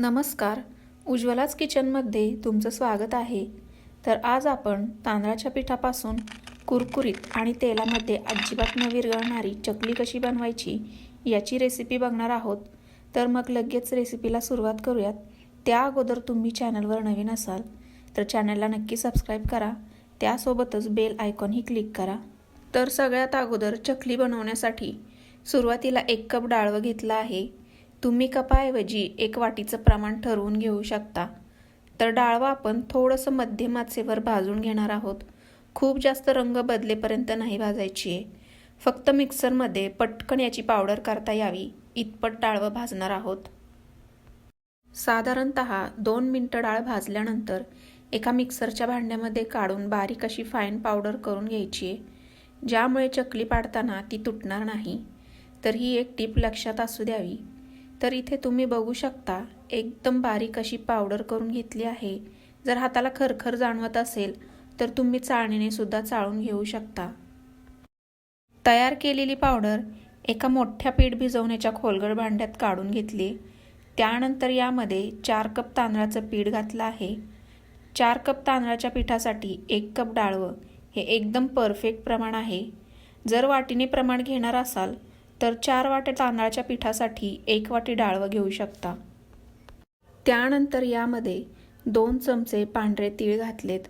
नमस्कार. उज्ज्वलाच किचनमध्ये तुमचं स्वागत आहे. तर आज आपण तांदळाच्या पिठापासून कुरकुरीत आणि तेलामध्ये अजिबात न विरघळणारी चकली कशी बनवायची याची रेसिपी बघणार आहोत. तर मग लगेच रेसिपीला सुरुवात करूयात. त्या अगोदर तुम्ही चॅनलवर नवीन असाल तर चॅनलला नक्की सबस्क्राईब करा. त्यासोबतच बेल आयकॉनही क्लिक करा. तर सगळ्यात अगोदर चकली बनवण्यासाठी सुरुवातीला एक कप डाळवं घेतलं आहे. तुम्ही कपाऐवजी एक वाटीचं प्रमाण ठरवून घेऊ शकता. तर डाळवं आपण थोडंसं मध्यम आचेवर भाजून घेणार आहोत. खूप जास्त रंग बदलेपर्यंत नाही भाजायची. आहे फक्त मिक्सरमध्ये पटकन याची पावडर करता यावी. इतपत डाळवं भाजणार आहोत. साधारणत दोन मिनटं डाळ भाजल्यानंतर एका मिक्सरच्या भांड्यामध्ये काढून बारीक अशी फाईन पावडर करून घ्यायची. आहे ज्यामुळे चकली पाडताना ती तुटणार नाही. तर ही एक टीप लक्षात असू द्यावी. तर इथे तुम्ही बघू शकता एकदम बारीक अशी पावडर करून घेतली आहे. जर हाताला खरखर जाणवत असेल तर तुम्ही चाळणीने सुद्धा चाळून घेऊ शकता. तयार केलेली पावडर एका मोठ्या पीठ भिजवण्याच्या खोलगड भांड्यात काढून घेतली. त्यानंतर यामध्ये चार कप तांदळाचं पीठ घातलं आहे. चार कप तांदळाच्या पिठासाठी एक कप डाळवं हे एकदम परफेक्ट प्रमाण आहे. जर वाटीने प्रमाण घेणार असाल तर चार वाटे तांदळाच्या पिठासाठी एक वाटी डाळवं घेऊ शकता. त्यानंतर यामध्ये दोन चमचे पांढरे तीळ घातलेत.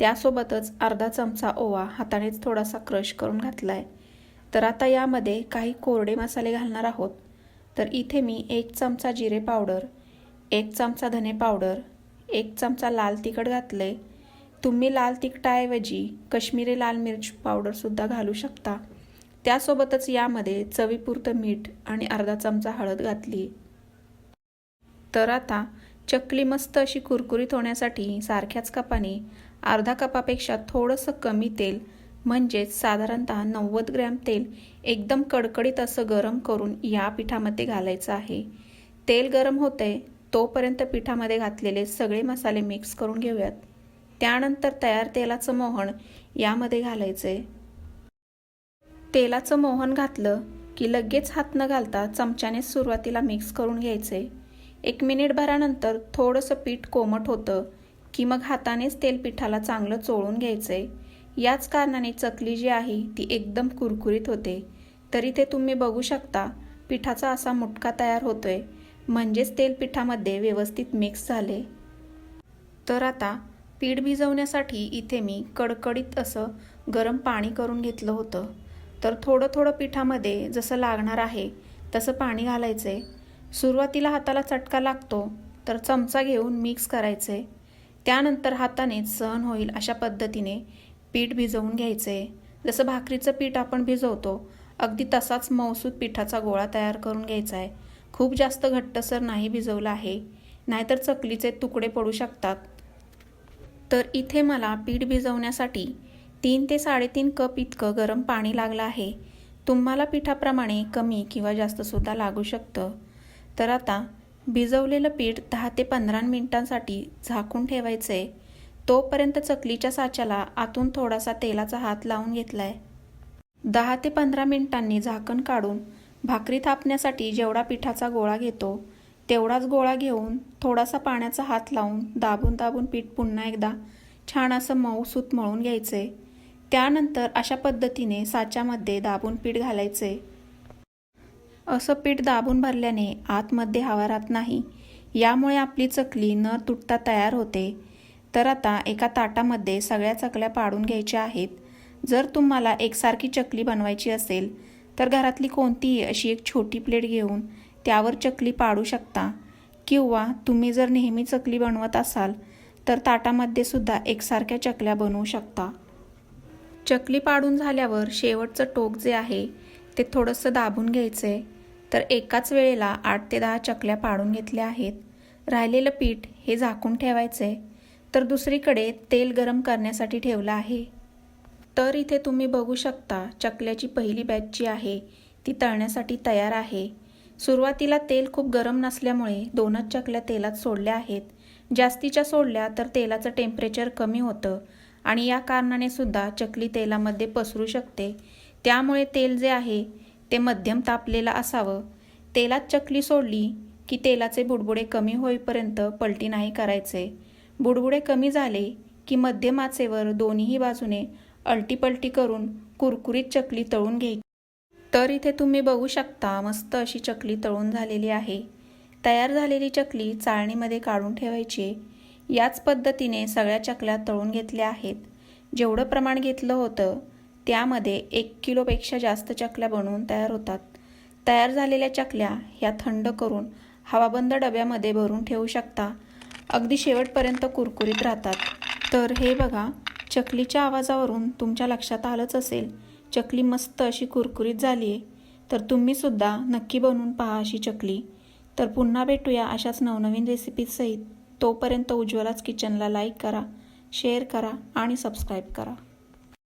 त्यासोबतच अर्धा चमचा ओवा हातानेच थोडासा क्रश करून घातला आहे तर आता यामध्ये काही कोरडे मसाले घालणार आहोत. तर इथे मी एक चमचा जिरे पावडर एक चमचा धने पावडर एक चमचा लाल तिखट घातले तुम्ही लाल तिखटाऐवजी कश्मीरी लाल मिरची पावडरसुद्धा घालू शकता. त्यासोबतच यामध्ये चवीपुरतं मीठ आणि अर्धा चमचा हळद घातली. तर आता चकली मस्त अशी कुरकुरीत होण्यासाठी सारख्याच कपाने अर्धा कपापेक्षा थोडंसं कमी तेल म्हणजेच साधारणतः नव्वद ग्रॅम तेल एकदम कडकडीत असं गरम करून या पिठामध्ये घालायचं आहे. तेल गरम होते तोपर्यंत पिठामध्ये घातलेले सगळे मसाले मिक्स करून घेऊयात. त्यानंतर तयार तेलाचं मोहण यामध्ये घालायचं आहे तेलाचं मोहन घातलं की लगेच हात न घालता चमच्याने सुरुवातीला मिक्स करून घ्यायचे. एक मिनिटभरानंतर थोडंसं पीठ कोमट होतं की मग हातानेच तेल पिठाला चांगलं चोळून घ्यायचे. याच कारणाने चकली जी आहे ती एकदम कुरकुरीत होते. तरी ते तुम्ही बघू शकता पिठाचा असा मुटका तयार होतोय. म्हणजेच तेल पिठामध्ये व्यवस्थित मिक्स झाले. तर आता पीठ भिजवण्यासाठी इथे मी कडकडीत असं गरम पाणी करून घेतलं होतं. तर थोडं थोडं पिठामध्ये जसं लागणार आहे तसं पाणी घालायचं. आहे सुरुवातीला हाताला चटका लागतो तर चमचा घेऊन मिक्स करायचे. त्यानंतर हाताने सहन होईल अशा पद्धतीने पीठ भिजवून घ्यायचे. जसं भाकरीचं पीठ आपण भिजवतो अगदी तसाच मौसूद पिठाचा गोळा तयार करून घ्यायचा आहे. खूप जास्त घट्टसर नाही भिजवलं आहे नाहीतर चकलीचे तुकडे पडू शकतात. तर इथे मला पीठ भिजवण्यासाठी तीन ते साडेतीन कप इतकं गरम पाणी लागलं आहे. तुम्हाला पिठाप्रमाणे कमी किंवा जास्तसुद्धा लागू शकतं. तर आता भिजवलेलं पीठ दहा ते पंधरा मिनिटांसाठी झाकून ठेवायचं. आहे तोपर्यंत चकलीच्या साच्याला आतून थोडासा तेलाचा हात लावून घेतला आहे दहा ते पंधरा मिनिटांनी झाकण काढून भाकरी थापण्यासाठी जेवढा पिठाचा गोळा घेतो तेवढाच गोळा घेऊन थोडासा पाण्याचा हात लावून दाबून दाबून पीठ पुन्हा एकदा छान असं मऊ सूत मळून घ्यायचे. त्यानंतर अशा पद्धतीने साच्यामध्ये दाबून पीठ घालायचे. असं पीठ दाबून भरल्याने आतमध्ये हवा राहत नाही. यामुळे आपली चकली न तुटता तयार होते. तर आता एका ताटामध्ये सगळ्या चकल्या पाडून घ्यायच्या आहेत. जर तुम्हाला एकसारखी चकली बनवायची असेल तर घरातली कोणतीही अशी एक छोटी प्लेट घेऊन त्यावर चकली पाडू शकता. किंवा तुम्ही जर नेहमी चकली बनवत असाल तर ताटामध्ये सुद्धा एकसारख्या चकल्या बनवू शकता. चकली पाडून झाल्यावर शेवटचं टोक जे आहे ते थोडंसं दाबून घ्यायचं आहे तर एकाच वेळेला आठ ते दहा चकल्या पाडून घेतल्या आहेत. राहिलेलं पीठ हे झाकून ठेवायचं आहे तर दुसरीकडे तेल गरम करण्यासाठी ठेवलं आहे. तर इथे तुम्ही बघू शकता चकल्याची पहिली बॅच जी आहे ती तळण्यासाठी तयार आहे. सुरुवातीला तेल खूप गरम नसल्यामुळे दोनच चकल्या तेलात सोडल्या आहेत. जास्तीच्या सोडल्या तर तेलाचं टेम्परेचर कमी होतं. आणि या कारणाने सुद्धा चकली तेलामध्ये पसरू शकते. त्यामुळे तेल जे आहे ते मध्यम तापलेलं असावं. तेलात चकली सोडली की तेलाचे बुडबुडे कमी होईपर्यंत पलटी नाही करायचे. बुडबुडे कमी झाले की मध्यम आचेवर दोन्हीही बाजूने अलटीपलटी करून कुरकुरीत चकली तळून घ्यायची. तर इथे तुम्ही बघू शकता मस्त अशी चकली तळून झालेली आहे. तयार झालेली चकली चाळणीमध्ये काढून ठेवायची आहे. याच पद्धतीने सगळ्या चकल्या तळून घेतल्या आहेत. जेवढं प्रमाण घेतलं होतं त्यामध्ये एक किलोपेक्षा जास्त चकल्या बनवून तयार होतात. तयार झालेल्या चकल्या ह्या थंड करून हवाबंद डब्यामध्ये भरून ठेवू शकता. अगदी शेवटपर्यंत कुरकुरीत राहतात. तर हे बघा चकलीच्या आवाजावरून तुमच्या लक्षात आलंच असेल चकली मस्त अशी कुरकुरीत झाली आहे तर तुम्हीसुद्धा नक्की बनवून पहा अशी चकली. तर पुन्हा भेटूया अशाच नवनवीन रेसिपीसहित तोपर्यंत उज्ज्वलाच किचनला लाईक करा शेअर करा आणि सबस्क्राईब करा.